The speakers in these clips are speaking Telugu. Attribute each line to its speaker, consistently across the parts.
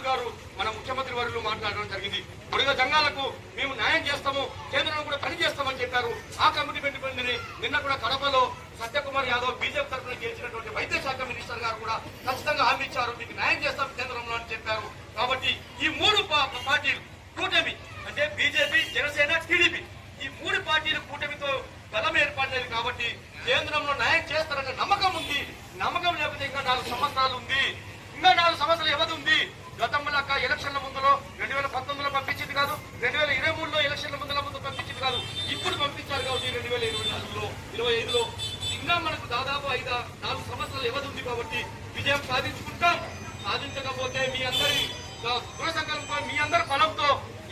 Speaker 1: నాయుడు గారు మన ముఖ్యమంత్రి వర్యులు మాట్లాడడం జరిగింది. బుడిగ జంగాలకు మేము న్యాయం చేస్తాము కేంద్రంలో కూడా పని చేస్తామని చెప్పారు. ఆ కమిటీ పెట్టుబడిని నిన్న కూడా కడపలో సత్యకుమార్ యాదవ్ బీజేపీ తరఫున గెలిచినటువంటి వైద్య శాఖ మినిస్టర్ గారు కూడా ఖచ్చితంగా హామీ ఇచ్చారు. మీకు న్యాయం చేస్తాం కేంద్రంలో అని చెప్పారు. కాబట్టి ఈ మూడు పార్టీలు కూటమి అంటే బీజేపీ జనసేన టీడీపీ ఈ మూడు పార్టీలు కూటమితో బలం ఏర్పడినది కాబట్టి కేంద్రంలో న్యాయం చేస్తారన్న నమ్మకం ఉంది. నమ్మకం లేకపోతే ఇంకా నాలుగు సంవత్సరాలు ఉంది. ఇంకా నాలుగు సంవత్సరాలు ఎవరు ఉంది? గతంలో అక్క ఎలక్షన్ల ముందులో రెండు వేల పంతొమ్మిదిలో పంపించింది కాదు రెండు వేల ఇరవై మూడులో ఎలక్షన్ల ముందుల ముందు పంపించింది కాదు ఇప్పుడు పంపించారు కాబట్టి రెండు వేల ఇరవై నాలుగులో ఇరవై ఐదులో. ఇంకా మనకు దాదాపు ఐదు నాలుగు సంవత్సరాలు వ్యవధి ఉంది కాబట్టి విజయం సాధించుకుంటాం. సాధించకపోతే మీ అందరి దృఢ సంకల్పం మీ అందరి బలంతో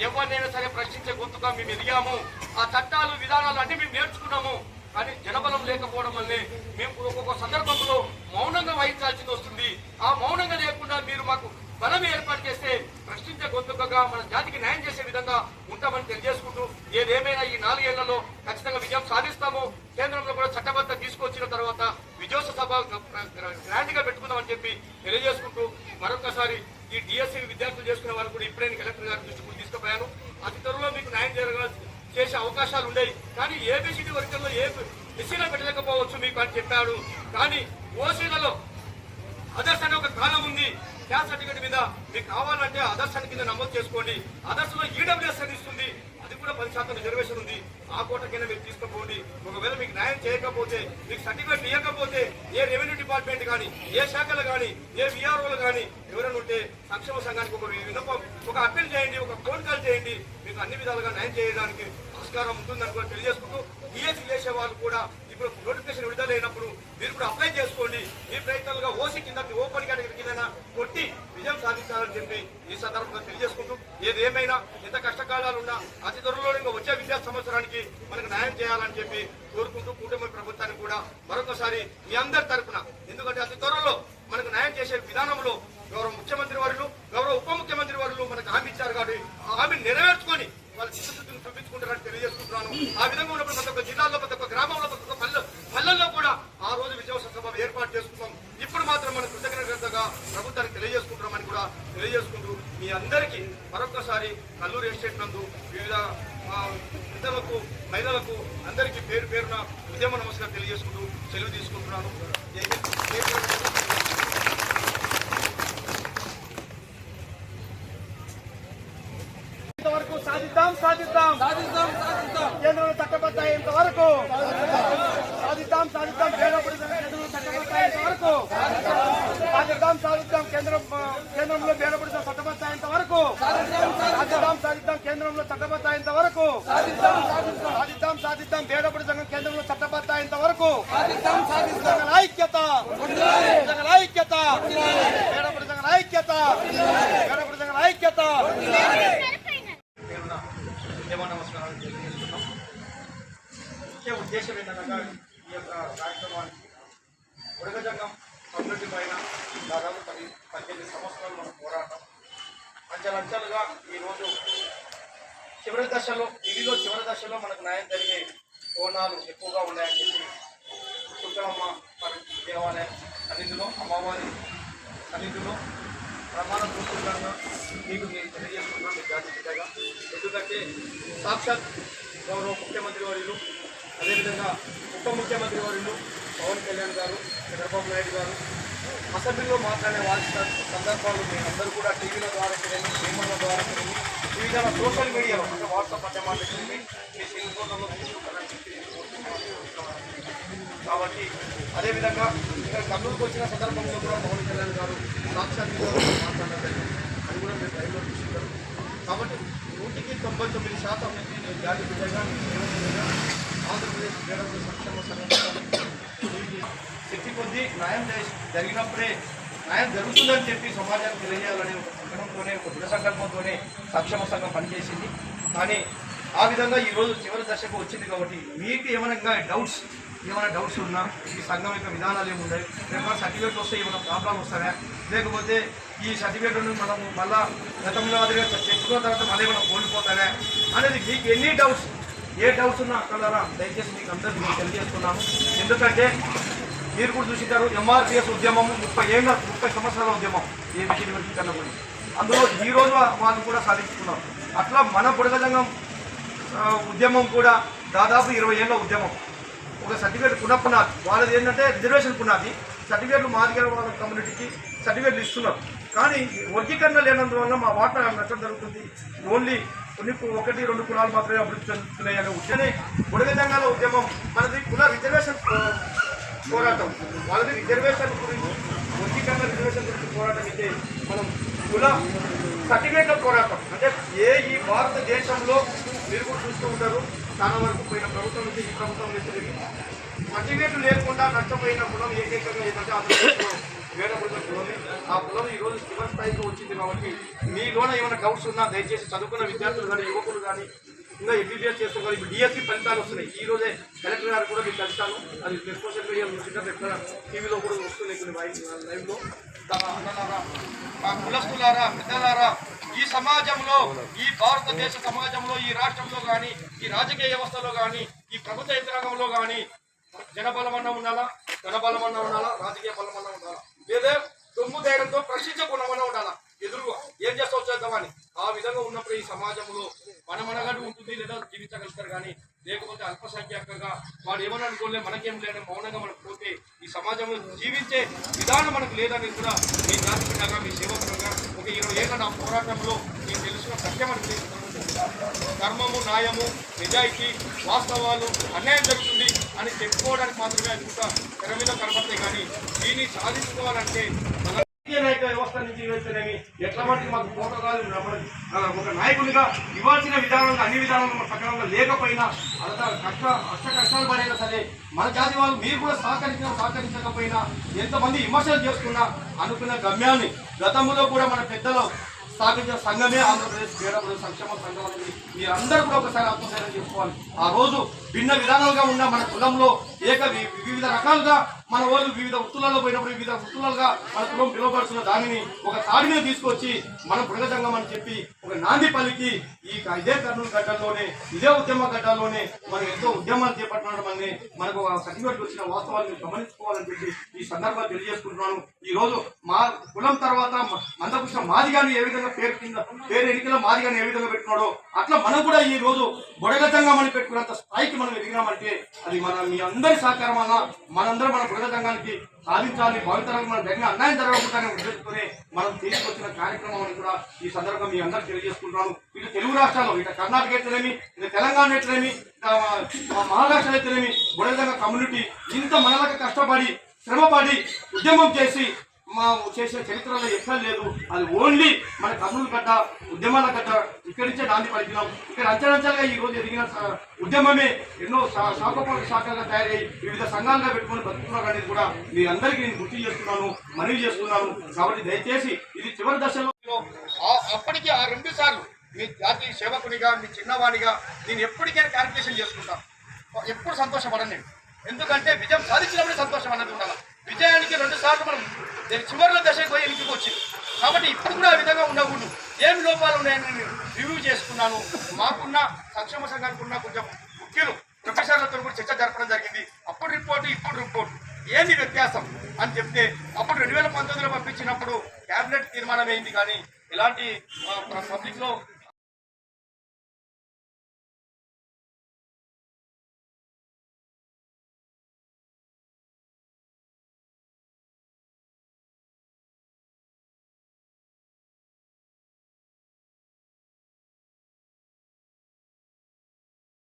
Speaker 1: ఎవరినైనా సరే ప్రశ్నించే గొంతుగా మేము ఎదిగాము. ఆ చట్ట విధానాలు అన్ని మేము నేర్చుకున్నాము కానీ జనబలం లేకపోవడం వల్లే మేము ఒక్కొక్క సందర్భంలో మౌనంగా వహించాల్సింది వస్తుంది ఆ మౌనంగా లేకుండా మీరు మాకు బలం ఏర్పాటు చేస్తే ప్రశ్నించే మన జాతికి న్యాయం చేసే విధంగా ఉంటామని తెలియజేసుకుంటూ ఏదేమైనా ఈ నాలుగేళ్ళలో ఖచ్చితంగా విజయం సాధిస్తాము. కేంద్రంలో కూడా చట్టబద్ధ తీసుకొచ్చిన తర్వాత విజయోత్సవ సభ గ్రాండ్గా పెట్టుకుందామని చెప్పి తెలియజేసుకుంటూ మరొకసారి ఈ డిఎస్సీ విద్యార్థులు చేసుకునే వారు కూడా ఇప్పుడే నేను కలెక్టర్ గారి దృష్టి కూడా తీసుకుపోయాను అతి త్వరలో మీకు న్యాయం జరగ చేసే అవకాశాలు ఉన్నాయి. కానీ ఏబిసిడి వర్గంలో ఏ ఎస్సీలో పెట్టలేకపోవచ్చు మీకు అని చెప్పాడు. కానీ ఓసీలలో అదర్స్ అనే ఒక కాలం ఉంది. క్యాస్ట్ సర్టిఫికేట్ మీద మీకు కావాలంటే అదర్స్ అని కింద నమోదు చేసుకోండి. అదర్స్లో ఈడబ్ల్యూఎస్ అని ఇస్తుంది. అది కూడా పది శాతం రిజర్వేషన్ ఉంది. ఆ కోట కింద మీరు తీసుకుపోండి. ఒకవేళ మీకు న్యాయం చేయకపోతే మీకు సర్టిఫికేట్ ఇవ్వకపోతే ఏ రెవెన్యూ డిపార్ట్మెంట్ కానీ ఏ శాఖలు కానీ ఏ విఆర్ఓలు కానీ ఎవరైనా ఉంటే సంక్షేమ సంఘానికి ఒక విన్నపం ఒక అప్పీల్ చేయండి ఒక ఫోన్ కాల్ చేయండి. మీకు అన్ని విధాలుగా న్యాయం చేయడానికి ఆస్కారం ఉంటుందని కూడా తెలియజేసుకుంటూ డిఎస్సీ చేసే వాళ్ళు కూడా ఇప్పుడు నోటిఫికేషన్ విడుదలైనప్పుడు మీరు కూడా అప్లై చేసుకోండి. మీ ప్రయత్నాలుగా ఓసీ కింద ఓపెన్ కేటగిరీ కింద కొట్టి విజయం సాధించాలని చెప్పి ఈ సందర్భంగా తెలియజేసుకుంటూ ఏది ఏమైనా ఎంత కష్టకాలాలు ఉన్నా అతి త్వరలో ఇంకా వచ్చే విద్యా సంవత్సరానికి మనకు న్యాయం చేయాలని చెప్పి కోరుకుంటూ కూటమి ప్రభుత్వానికి కూడా మరొకసారి మీ అందరి తరఫున ఎందుకంటే అతి త్వరలో మనకు న్యాయం చేసే విధానంలో గౌరవ ముఖ్యమంత్రి వారు గౌరవ ఉప ముఖ్యమంత్రి వారు మనకు హామీ ఇచ్చారు కాబట్టి ఆ హామీని నెరవేర్చుకొని వాళ్ళ చిత్తశుద్ధిని చూపించుకుంటారని తెలియజేసుకుంటున్నాను ఆ విధంగా ఉన్నప్పుడు ప్రతి ఒక్క జిల్లాలో ప్రతి ఒక్క గ్రామంలో ప్రతి ఒక్క పల్లె పల్లెల్లో కూడా ఆ రోజు విజయోత్సవ సభ ఏర్పాటు చేసుకున్నాం ఇప్పుడు మాత్రం మనం కృతజ్ఞతగా ప్రభుత్వానికి తెలియజేసుకుంటున్నామని కూడా తెలియజేసుకుంటూ మీ అందరికీ మరొకసారి నందు వివిధ పెద్దలకు మహిళలకు అందరికీ పేరు పేరున ఉద్యమ నమస్కారం తెలియజేసుకుంటూ సెలవు తీసుకుంటున్నాను.
Speaker 2: ఇంతవరకు సాధిద్దాం సాధిద్దాం.
Speaker 3: సాధిస్తాం సాధిస్తాం
Speaker 2: కేంద్రంలో చట్టబద్ధ అయ్యేంత వరకు. సాధిద్దాం సాధిద్దాం కేంద్రంలో వరకు సాధిద్దాం సాధిద్దాం కేంద్రం కేంద్రంలో బేరపడిన చట్టబద్ధ అయ్యేంత వరకు సాధిద్దాం సాధిద్దాం కేంద్రంలో చట్టబద్ధ అయ్యేంత వరకు సాధిద్దాం సాధిద్దాం బేరపడి సంఘం కేంద్రంలో చట్టబద్ధ అయ్యేంత వరకు ఐక్యత. ఐక్యత. బేరపడి సంఘం ఐక్యత. బేరపడి సంఘం ఐక్యత.
Speaker 1: నమస్కారాలు తెలియజేస్తున్నాం? ముఖ్య ఉద్దేశం ఏంటనగా ఈ యొక్క కార్యక్రమానికి ఉడకజంగం అభివృద్ధి పైన దాదాపు పది పద్దెనిమిది సంవత్సరాలు మనం పోరాటం. అంచెలంచెలుగా ఈరోజు చివరి దశలో ఇదిలో చివరి దశలో మనకు న్యాయం జరిగే కోణాలు ఎక్కువగా ఉన్నాయని చెప్పి చుక్కలమ్మ దేవాలయం సన్నిధిలో అమ్మవారి సన్నిధిలో ప్రమాణ పూర్వకంగా మీకు నేను తెలియజేస్తున్నాను మీ జాతి బిడ్డగా ఎందుకంటే సాక్షాత్ గౌరవ ముఖ్యమంత్రి వర్యులు అదేవిధంగా ఉప ముఖ్యమంత్రి వర్యులు పవన్ కళ్యాణ్ గారు చంద్రబాబు నాయుడు గారు అసెంబ్లీలో మాట్లాడే వారి సందర్భాలు మీరందరూ కూడా టీవీల ద్వారా తెలియని పేపర్ల ద్వారా ఈ వివిధ సోషల్ మీడియాలో అంటే వాట్సాప్ అంటే మాట్లాడుతుంది మీ సెల్ ఫోన్లలో కాబట్టి అదేవిధంగా ఇక్కడ కర్నూలుకు వచ్చిన సందర్భంలో కూడా పవన్ కళ్యాణ్ గారు సాక్షాత్ మాట్లాడారు అది కూడా మీరు లైవ్లో చూసుకుంటారు. కాబట్టి నూటికి తొంభై తొమ్మిది శాతం నేను జాతి బిడ్డగా ఆంధ్రప్రదేశ్ క్రీడల సంక్షేమ సంఘం శక్తి కొద్దీ న్యాయం జరిగినప్పుడే న్యాయం జరుగుతుందని చెప్పి సమాజానికి తెలియజేయాలనే ఒక సంకల్పంతోనే ఒక దృఢ సంకల్పంతోనే సంక్షేమ సంఘం పనిచేసింది. కానీ ఆ విధంగా ఈ రోజు చివరి దశకు వచ్చింది కాబట్టి మీకు ఏమైనా డౌట్స్ ఏమైనా డౌట్స్ ఉన్నా ఈ సంఘం యొక్క విధానాలు ఏమున్నాయి లేకపోతే సర్టిఫికేట్ వస్తే ఏమైనా ప్రాబ్లం వస్తాయా? లేకపోతే ఈ సర్టిఫికేట్ను మనము మళ్ళా గతంలో అదిగా తెచ్చుకున్న తర్వాత మళ్ళీ మనం కోల్పోతాయా? అనేది మీకు ఎన్ని డౌట్స్ ఏ డౌట్స్ ఉన్నా కలరా దయచేసి మీకు అందరికీ మేము తెలియజేస్తున్నాము ఎందుకంటే మీరు కూడా చూసింటారు ఎంఆర్పిఎస్ ఉద్యమం ముప్పై ఏళ్ళ ముప్పై సంవత్సరాల ఉద్యమం ఏ విషయం వరకు కన్నా కూడా అందులో ఈ రోజు వాళ్ళు కూడా సాధించుకున్నారు. అట్లా మన బుడగజంగం ఉద్యమం కూడా దాదాపు ఇరవై ఏళ్ళ ఉద్యమం. ఒక సర్టిఫికేట్ పునఃపునాది వాళ్ళది ఏంటంటే రిజర్వేషన్ పునాది. సర్టిఫికేట్లు మాదిగల వాళ్ళ కమ్యూనిటీకి సర్టిఫికేట్లు ఇస్తున్నారు. కానీ వర్గీకరణ లేనందువల్ల మా వాటర్ నష్టం జరుగుతుంది. ఓన్లీ కొన్ని ఒకటి రెండు కులాలు మాత్రమే అభివృద్ధి చెందుతున్నాయి అనే ఉద్యమే బుడగ జంగాల ఉద్యమం మనది కుల రిజర్వేషన్ పోరాటం. వాళ్ళది రిజర్వేషన్ గురించి వర్గీకరణ రిజర్వేషన్ గురించి పోరాటం అయితే మనం కుల సర్టిఫికేట్ల పోరాటం. అంటే ఏ ఈ భారతదేశంలో మీరు కూడా చూస్తూ ఉంటారు చాలా వరకు పోయిన ప్రభుత్వం నుంచి ఈ ప్రభుత్వం నుంచి. సర్టిఫికేట్లు లేకుండా నష్టపోయిన కులం ఏకైకంగా ఏదంటే ఆంధ్రప్రదేశ్లో వేడబడిన ఆ కులం ఈ రోజు చివరి స్థాయికి వచ్చింది కాబట్టి మీలోన ఏమైనా డౌట్స్ ఉన్నా దయచేసి చదువుకున్న విద్యార్థులు కానీ యువకులు కానీ ఇంకా ఎంబీబీఎస్ చేస్తున్నారు ఇప్పుడు డిఎస్సీ ఫలితాలు వస్తున్నాయి. ఈ రోజే కలెక్టర్ గారు కూడా మీకు కలిసాను అది సోషల్ మీడియా చూసినట్టు ఎక్కడ టీవీలో కూడా వస్తున్నాయి కొన్ని లైవ్లో మా కులస్తులారా పెద్దలారా ఈ సమాజంలో ఈ భారతదేశ సమాజంలో ఈ రాష్ట్రంలో కానీ ఈ రాజకీయ వ్యవస్థలో కానీ ఈ ప్రభుత్వ యంత్రాంగంలో కానీ జనబలం అన్న ఉండాలా ధనబలం అన్న ఉండాలా రాజకీయ బలం అన్న ఉండాలా? లేదా దొమ్ము ధైర్యంతో ప్రశ్నించకుండా ఉండాలా? ఎదురుగా ఏం చేస్తావు చేద్దామని? ఆ విధంగా ఉన్నప్పుడు ఈ సమాజంలో మన మనగడు ఉంటుంది లేదా జీవించగలుగుతారు కానీ లేకపోతే అల్పసంఖ్యాకంగా వాడు ఏమని అనుకోలే మనకేం లేదని మౌనంగా మనకు పోతే ఈ సమాజంలో జీవించే విధానం మనకు లేదని కూడా మీ జాతి మీ సేవకులుగా ఒక ఇరవై ఏళ్ళ నా పోరాటంలో మీకు తెలిసిన సత్యం అని ధర్మము న్యాయము నిజాయితీ వాస్తవాలు అన్యాయం జరుగుతుంది అని చెప్పుకోవడానికి మాత్రమే అనుకుంటా తెర మీద కనపడతాయి కానీ దీన్ని సాధించుకోవాలంటే మన నాయక వ్యవస్థ నుంచి ఇవ్వచ్చునేమి ఎట్లా మటుకు మాకు ప్రోటోకాల్ ఒక నాయకుడిగా ఇవ్వాల్సిన విధానంలో అన్ని విధానాలు సకాలంలో లేకపోయినా అంత కష్ట అష్ట కష్టాలు పడైనా సరే మన జాతి వాళ్ళు మీరు కూడా సహకరించినా సహకరించకపోయినా ఎంతమంది విమర్శలు చేసుకున్నా అనుకున్న గమ్యాన్ని గతంలో కూడా మన పెద్దలు స్థాపించిన సంఘమే ఆంధ్రప్రదేశ్ క్రీడాపడు సంక్షేమ సంఘం అనేది మీరందరూ కూడా ఒకసారి ఆత్మశైలం చేసుకోవాలి. ఆ రోజు భిన్న విధానాలుగా ఉన్న మన కులంలో ఏక వివిధ రకాలుగా మన వాళ్ళు వివిధ వృత్తులలో పోయినప్పుడు వివిధ వృత్తులుగా మన కులం పిలువబడుతున్న దానిని ఒక తాడిని తీసుకొచ్చి మన బుడగ అని చెప్పి ఒక నాంది పలికి ఈ ఇదే కర్నూలు గడ్డల్లోనే ఇదే ఉద్యమ గడ్డల్లోనే మనం ఎంతో ఉద్యమాలు చేపట్టడం అనేది మనకు ఒక సర్టిఫికేట్ వచ్చిన వాస్తవాన్ని గమనించుకోవాలని చెప్పి ఈ సందర్భంగా తెలియజేసుకుంటున్నాను. ఈ రోజు మా కులం తర్వాత మందకృష్ణ మాదిగాని ఏ విధంగా పేరు కింద పేరు ఎన్నికల మాదిగాని ఏ విధంగా పెట్టుకున్నాడో అట్లా మనం కూడా ఈ రోజు బుడగతంగం అని పెట్టుకున్నంత స్థాయికి మనం ఎదిగినామంటే అది మన మీ అందరి సహకారం వల్ల మనందరం మన బుడగతంగానికి సాధించాలి భావితరాలకు మన జరిగిన అన్యాయం జరగకుండానే ఉద్దేశించుకుని మనం తీసుకొచ్చిన కార్యక్రమం అని కూడా ఈ సందర్భంగా మీ అందరికి తెలియజేసుకుంటున్నాను. ఇటు తెలుగు రాష్ట్రాల్లో ఇటు కర్ణాటక అయితేనేమి ఇటు తెలంగాణ అయితేనేమి మహారాష్ట్ర అయితేనేమి బుడగతంగ కమ్యూనిటీ ఇంత మనలకు కష్టపడి శ్రమపడి ఉద్యమం చేసి మా చేసిన చరిత్రలో ఎక్కడ లేదు. అది ఓన్లీ మన కర్నూలు గడ్డ ఉద్యమాల గడ్డ ఇక్కడి నుంచే నాంది పలికినాం. ఇక్కడ అంచెలంచెలుగా ఈ రోజు ఎదిగిన ఉద్యమమే ఎన్నో శా- శాఖలుగా తయారై వివిధ సంఘాలుగా పెట్టుకొని బతుకుతున్నారు అనేది కూడా మీ అందరికీ నేను గుర్తు చేస్తున్నాను మనవి చేస్తున్నాను. కాబట్టి దయచేసి ఇది చివరి దశలో. ఆ- అప్పటికి ఆ రెండు సార్లు మీ జాతి సేవకునిగా మీ చిన్నవాడిగా నేను ఎప్పటికైనా క్యాలిక్యులేషన్ చేసుకుంటాను. ఎప్పుడు సంతోషపడను నేను. ఎందుకంటే విజయం సాధించినప్పుడే సంతోషం అన్నది ఉండాలి. విజయానికి రెండు సార్లు మనం నేను చివరిలో దశకు పోయి ఎన్నికకు వచ్చింది. కాబట్టి ఇప్పుడు కూడా ఆ విధంగా ఉండకూడదు. ఏమి లోపాలు ఉన్నాయని నేను రివ్యూ చేసుకున్నాను. మాకున్న సంక్షేమ సంఘానికి ఉన్న కొంచెం ముఖ్యులు ప్రొఫెసర్లతో కూడా చర్చ జరపడం జరిగింది. అప్పుడు రిపోర్టు ఇప్పుడు రిపోర్ట్ ఏంది వ్యత్యాసం అని చెప్తే అప్పుడు రెండు వేల పంతొమ్మిదిలో పంపించినప్పుడు క్యాబినెట్ తీర్మానం అయింది కానీ ఇలాంటి పబ్లిక్లో